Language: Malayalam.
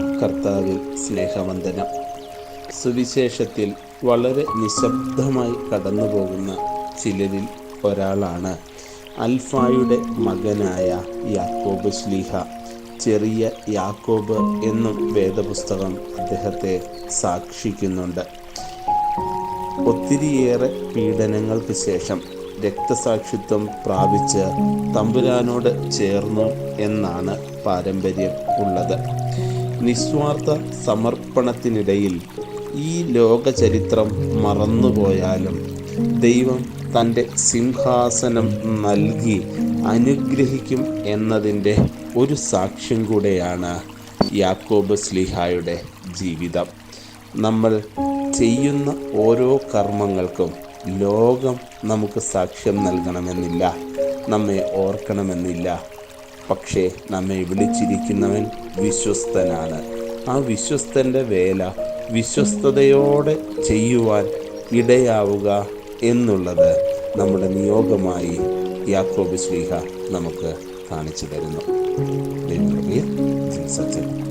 കർത്താവിൽ സ്നേഹവന്ദനം. സുവിശേഷത്തിൽ വളരെ നിശബ്ദമായി കടന്നുപോകുന്ന ചിലരിൽ ഒരാളാണ്. അൽഫായുടെ മകനായ യാക്കോബ് ശ്ലീഹ ചെറിയ യാക്കോബ് എന്നും വേദപുസ്തകം അദ്ദേഹത്തെ സാക്ഷിക്കുന്നുണ്ട്. ഒത്തിരിയേറെ പീഡനങ്ങൾക്ക് ശേഷം രക്തസാക്ഷിത്വം പ്രാപിച്ച് തമ്പുരാനോട് ചേർന്നു എന്നാണ് പാരമ്പര്യം ഉള്ളത്. നിസ്വാർത്ഥ സമർപ്പണത്തിനിടയിൽ ഈ ലോകചരിത്രം മറന്നുപോയാലും ദൈവം തന്റെ സിംഹാസനം നൽകി അനുഗ്രഹിക്കും എന്നതിന്റെ ഒരു സാക്ഷ്യം കൂടെയാണ് യാക്കോബ് സ്ലിഹായുടെ ജീവിതം. നമ്മൾ ചെയ്യുന്ന ഓരോ കർമ്മങ്ങൾക്കും ലോകം നമുക്ക് സാക്ഷ്യം നൽകണമെന്നില്ല നമ്മെ ഓർക്കണമെന്നില്ല. പക്ഷേ നമ്മെ വിളിച്ചിരിക്കുന്നവൻ വിശ്വസ്തനാണ്. ആ വിശ്വസ്തന്റെ വേല വിശ്വസ്തയോടെ ചെയ്യുവാൻ ഇടയാവുക എന്നുള്ളത് നമ്മുടെ നിയോഗമായി യാക്കോബ് ശ്രീഹ നമുക്ക് കാണിച്ചു തരുന്നു. സത്യം